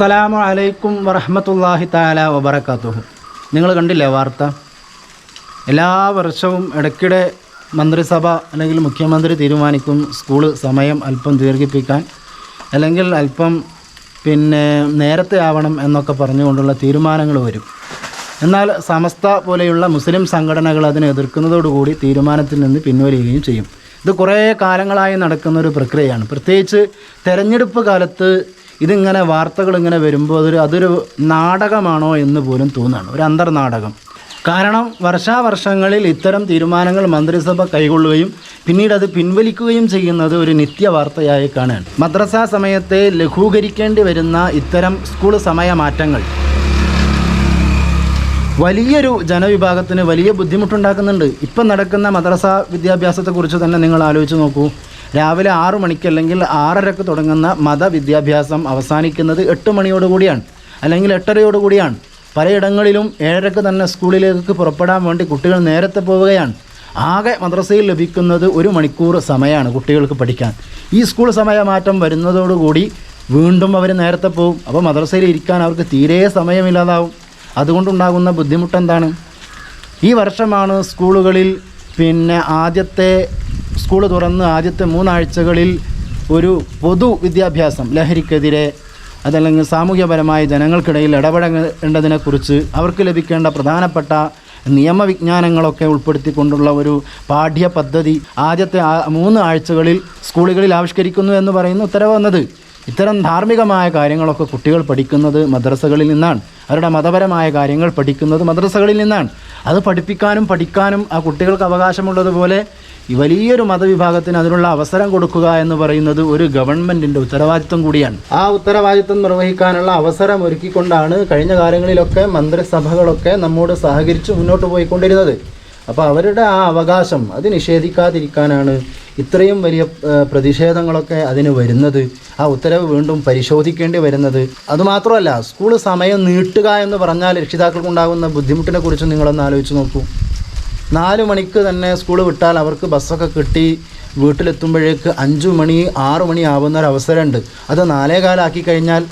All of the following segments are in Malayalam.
അസ്സലാമു അലൈക്കും വറഹമത്തല്ലാഹി താല വബറക്കാത്തുഹു നിങ്ങൾ കണ്ടില്ലേ വാർത്ത? എല്ലാ വർഷവും ഇടയ്ക്കിടെ മന്ത്രിസഭ അല്ലെങ്കിൽ മുഖ്യമന്ത്രി തീരുമാനിക്കും സ്കൂൾ സമയം അല്പം ദീർഘിപ്പിക്കാൻ അല്ലെങ്കിൽ അല്പം പിന്നെ നേരത്തെ ആവണം എന്നൊക്കെ പറഞ്ഞുകൊണ്ടുള്ള തീരുമാനങ്ങൾ വരും. എന്നാൽ സമസ്ത പോലെയുള്ള മുസ്ലിം സംഘടനകൾ അതിനെ എതിർക്കുന്നതോടുകൂടി തീരുമാനത്തിൽ നിന്ന് പിൻവലിയുകയും ചെയ്യും. ഇത് കുറേ കാലങ്ങളായി നടക്കുന്ന ഒരു പ്രക്രിയയാണ്. പ്രത്യേകിച്ച് തെരഞ്ഞെടുപ്പ് കാലത്ത് ഇതിങ്ങനെ വാർത്തകൾ ഇങ്ങനെ വരുമ്പോൾ അതൊരു അതൊരു നാടകമാണോ എന്ന് പോലും തോന്നുകയാണ് ഒരു അന്തർനാടകം. കാരണം വർഷാവർഷങ്ങളിൽ ഇത്തരം തീരുമാനങ്ങൾ മന്ത്രിസഭ കൈകൊള്ളുകയും പിന്നീട് അത് പിൻവലിക്കുകയും ചെയ്യുന്നത് ഒരു നിത്യവാർത്തയായി കാണുകയാണ് മദ്രസ സമയത്തെ ലഘൂകരിക്കേണ്ടി വരുന്ന ഇത്തരം സ്കൂൾ സമയമാറ്റങ്ങൾ വലിയൊരു ജനവിഭാഗത്തിന് വലിയ ബുദ്ധിമുട്ടുണ്ടാക്കുന്നുണ്ട്. ഇപ്പം നടക്കുന്ന മദ്രസ വിദ്യാഭ്യാസത്തെക്കുറിച്ച് തന്നെ നിങ്ങൾ ആലോചിച്ച് നോക്കൂ. രാവിലെ ആറു മണിക്ക് അല്ലെങ്കിൽ ആറരക്ക് തുടങ്ങുന്ന മത വിദ്യാഭ്യാസം അവസാനിക്കുന്നത് എട്ട് മണിയോടുകൂടിയാണ് അല്ലെങ്കിൽ എട്ടരയോടുകൂടിയാണ് പലയിടങ്ങളിലും ഏഴരക്ക് തന്നെ സ്കൂളിലേക്ക് പുറപ്പെടാൻ വേണ്ടി കുട്ടികൾ നേരത്തെ പോവുകയാണ്. ആകെ മദ്രസയിൽ ലഭിക്കുന്നത് ഒരു മണിക്കൂർ സമയമാണ് കുട്ടികൾക്ക് പഠിക്കാൻ. ഈ സ്കൂൾ സമയമാറ്റം വരുന്നതോടുകൂടി വീണ്ടും അവർ നേരത്തെ പോകും അപ്പോൾ മദ്രസയിൽ ഇരിക്കാൻ അവർക്ക് തീരെ സമയമില്ലാതാവും. അതുകൊണ്ടുണ്ടാകുന്ന ബുദ്ധിമുട്ടെന്താണ്? ഈ വർഷമാണ് സ്കൂളുകളിൽ പിന്നെ ആദ്യത്തെ സ്കൂൾ തുറന്ന് ആദ്യത്തെ മൂന്നാഴ്ചകളിൽ ഒരു പൊതു വിദ്യാഭ്യാസം ലഹരിക്കെതിരെ അതല്ലെങ്കിൽ സാമൂഹ്യപരമായി ജനങ്ങൾക്കിടയിൽ ഇടപെടേണ്ടതിനെക്കുറിച്ച് അവർക്ക് ലഭിക്കേണ്ട പ്രധാനപ്പെട്ട നിയമവിജ്ഞാനങ്ങളൊക്കെ ഉൾപ്പെടുത്തിക്കൊണ്ടുള്ള ഒരു പാഠ്യ പദ്ധതി ആദ്യത്തെ മൂന്ന് ആഴ്ചകളിൽ സ്കൂളുകളിൽ ആവിഷ്കരിക്കുന്നു എന്ന് പറയുന്ന ഉത്തരവ് വന്നത്. ഇത്തരം ധാർമ്മികമായ കാര്യങ്ങളൊക്കെ കുട്ടികൾ പഠിക്കുന്നത് മദ്രസകളിൽ നിന്നാണ്. അവരുടെ മതപരമായ കാര്യങ്ങൾ പഠിക്കുന്നത് മദ്രസകളിൽ നിന്നാണ്. അത് പഠിപ്പിക്കാനും പഠിക്കാനും ആ കുട്ടികൾക്ക് അവകാശമുള്ളതുപോലെ വലിയൊരു മതവിഭാഗത്തിന് അതിനുള്ള അവസരം കൊടുക്കുക എന്ന് പറയുന്നത് ഒരു ഗവൺമെന്റിന്റെ ഉത്തരവാദിത്വം കൂടിയാണ്. ആ ഉത്തരവാദിത്വം നിർവഹിക്കാനുള്ള അവസരം ഒരുക്കിക്കൊണ്ടാണ് കഴിഞ്ഞ കാലങ്ങളിലൊക്കെ മന്ത്രിസഭകളൊക്കെ നമ്മോട് സഹകരിച്ച് മുന്നോട്ട് പോയിക്കൊണ്ടിരുന്നത്. അപ്പോൾ അവരുടെ ആ അവകാശം അത് നിഷേധിക്കാതിരിക്കാനാണ് ഇത്രയും വലിയ പ്രതിഷേധങ്ങളൊക്കെ അതിന് വരുന്നത്. ആ ഉത്തരവ് വീണ്ടും പരിശോധിക്കേണ്ടി വരുന്നത്. അതുമാത്രമല്ല സ്കൂൾ സമയം നീട്ടുക എന്ന് പറഞ്ഞാൽ രക്ഷിതാക്കൾക്കുണ്ടാകുന്ന ബുദ്ധിമുട്ടിനെ കുറിച്ച് നിങ്ങളൊന്ന് ആലോചിച്ച് നോക്കൂ. നാല് മണിക്ക് തന്നെ സ്കൂൾ വിട്ടാൽ അവർക്ക് ബസ്സൊക്കെ കിട്ടി. വീട്ടിലെത്തുമ്പോഴേക്ക് അഞ്ചു മണി ആറു മണി ആവുന്ന ഒരു അവസരമുണ്ട്. അത് നാലേ കാലാക്കി കഴിഞ്ഞാൽ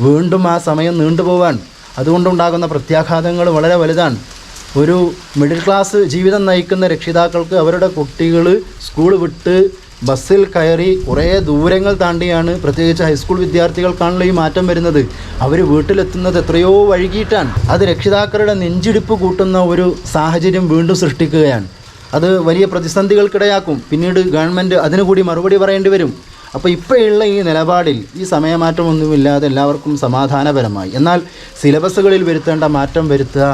വീണ്ടും ആ സമയം നീണ്ടുപോവാൻ. അതുകൊണ്ടുണ്ടാകുന്ന പ്രത്യാഘാതങ്ങൾ വളരെ വലുതാണ്. ഒരു മിഡിൽ ക്ലാസ് ജീവിതം നയിക്കുന്ന രക്ഷിതാക്കൾക്ക് അവരുടെ കുട്ടികൾ സ്കൂൾ വിട്ട് ബസ്സിൽ കയറി കുറേ ദൂരങ്ങൾ താണ്ടിയാണ് പ്രത്യേകിച്ച് ഹൈസ്കൂൾ വിദ്യാർത്ഥികൾക്കാണല്ലോ ഈ മാറ്റം വരുന്നത്. അവർ വീട്ടിലെത്തുന്നത് എത്രയോ വൈകിട്ടാണ്. അത് രക്ഷിതാക്കളുടെ നെഞ്ചിടിപ്പ് കൂട്ടുന്ന ഒരു സാഹചര്യം വീണ്ടും സൃഷ്ടിക്കുകയാണ്. അത് വലിയ പ്രതിസന്ധികൾക്കിടയാക്കും. പിന്നീട് ഗവൺമെന്റ് അതിനുകൂടി മറുപടി പറയേണ്ടി വരും. അപ്പോൾ ഇപ്പോഴുള്ള ഈ നിലപാടിൽ ഈ സമയമാറ്റമൊന്നുമില്ലാതെ എല്ലാവർക്കും സമാധാനപരമായി. എന്നാൽ സിലബസുകളിൽ വരുത്തേണ്ട മാറ്റം വരുത്തുക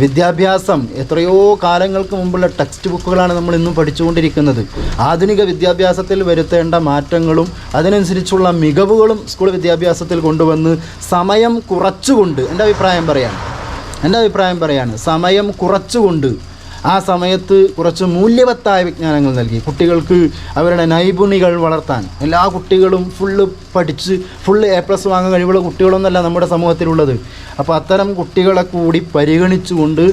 വിദ്യാഭ്യാസം എത്രയോ കാലങ്ങൾക്ക് മുമ്പുള്ള ടെക്സ്റ്റ് ബുക്കുകളാണ് നമ്മൾ ഇന്നും പഠിച്ചുകൊണ്ടിരിക്കുന്നത്. ആധുനിക വിദ്യാഭ്യാസത്തിൽ വരുത്തേണ്ട മാറ്റങ്ങളും അതിനനുസരിച്ചുള്ള മികവുകളും സ്കൂൾ വിദ്യാഭ്യാസത്തിൽ കൊണ്ടുവന്ന് സമയം കുറച്ചുകൊണ്ട് എന്റെ അഭിപ്രായം പറയാണ്. എന്റെ അഭിപ്രായം പറയാണ് സമയം കുറച്ചുകൊണ്ട് ആ സമയത്ത് കുറച്ച് മൂല്യവത്തായ വിജ്ഞാനങ്ങൾ നൽകി. കുട്ടികൾക്ക് അവരുടെ നൈപുണികൾ വളർത്താൻ. എല്ലാ കുട്ടികളും ഫുള്ള് പഠിച്ച് ഫുള്ള് എ പ്ലസ് വാങ്ങാൻ കഴിവുള്ള കുട്ടികളൊന്നല്ല നമ്മുടെ സമൂഹത്തിലുള്ളത്. അപ്പോൾ അത്തരം കുട്ടികളെ കൂടി പരിഗണിച്ചുകൊണ്ട്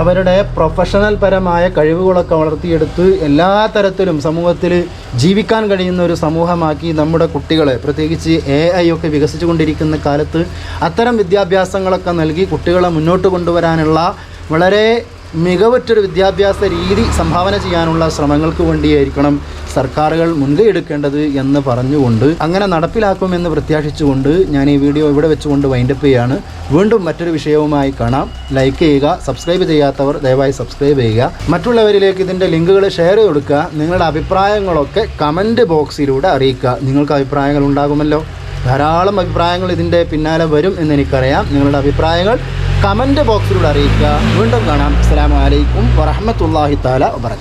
അവരുടെ പ്രൊഫഷണൽ പരമായ കഴിവുകളൊക്കെ വളർത്തിയെടുത്ത് എല്ലാ തരത്തിലും സമൂഹത്തിൽ ജീവിക്കാൻ കഴിയുന്ന ഒരു സമൂഹമാക്കി നമ്മുടെ കുട്ടികളെ പ്രത്യേകിച്ച് എ ഐ ഒക്കെ വികസിച്ചുകൊണ്ടിരിക്കുന്ന കാലത്ത് അത്തരം വിദ്യാഭ്യാസങ്ങളൊക്കെ നൽകി കുട്ടികളെ മുന്നോട്ട് കൊണ്ടുവരാനുള്ള വളരെ മികവുറ്റൊരു വിദ്യാഭ്യാസ രീതി സംഭാവന ചെയ്യാനുള്ള ശ്രമങ്ങൾക്ക് വേണ്ടിയായിരിക്കണം സർക്കാരുകൾ മുൻകൈ എടുക്കേണ്ടത് എന്ന് പറഞ്ഞുകൊണ്ട് അങ്ങനെ നടപ്പിലാക്കുമെന്ന് പ്രത്യാശിച്ചുകൊണ്ട് ഞാൻ ഈ വീഡിയോ ഇവിടെ വെച്ചുകൊണ്ട് വൈൻഡപ്പ് ചെയ്യാണ്. വീണ്ടും മറ്റൊരു വിഷയവുമായി കാണാം. ലൈക്ക് ചെയ്യുക സബ്സ്ക്രൈബ് ചെയ്യാത്തവർ ദയവായി സബ്സ്ക്രൈബ് ചെയ്യുക. മറ്റുള്ളവരിലേക്ക് ഇതിന്റെ ലിങ്കുകൾ ഷെയർ ചെയ്ത് കൊടുക്കുക. നിങ്ങളുടെ അഭിപ്രായങ്ങളൊക്കെ കമന്റ് ബോക്സിലൂടെ അറിയിക്കുക. നിങ്ങൾക്ക് അഭിപ്രായങ്ങൾ ഉണ്ടാകുമല്ലോ. ധാരാളം അഭിപ്രായങ്ങൾ ഇതിന്റെ പിന്നാലെ വരും എന്ന് എനിക്കറിയാം. നിങ്ങളുടെ അഭിപ്രായങ്ങൾ കമന്റ് ബോക്സിലൂടെ അറിയിക്കുക. വീണ്ടും കാണാം. അസ്സാം വലൈക്കും വറഹ്മത്തുള്ളാഹി താല വബറകാതുഹു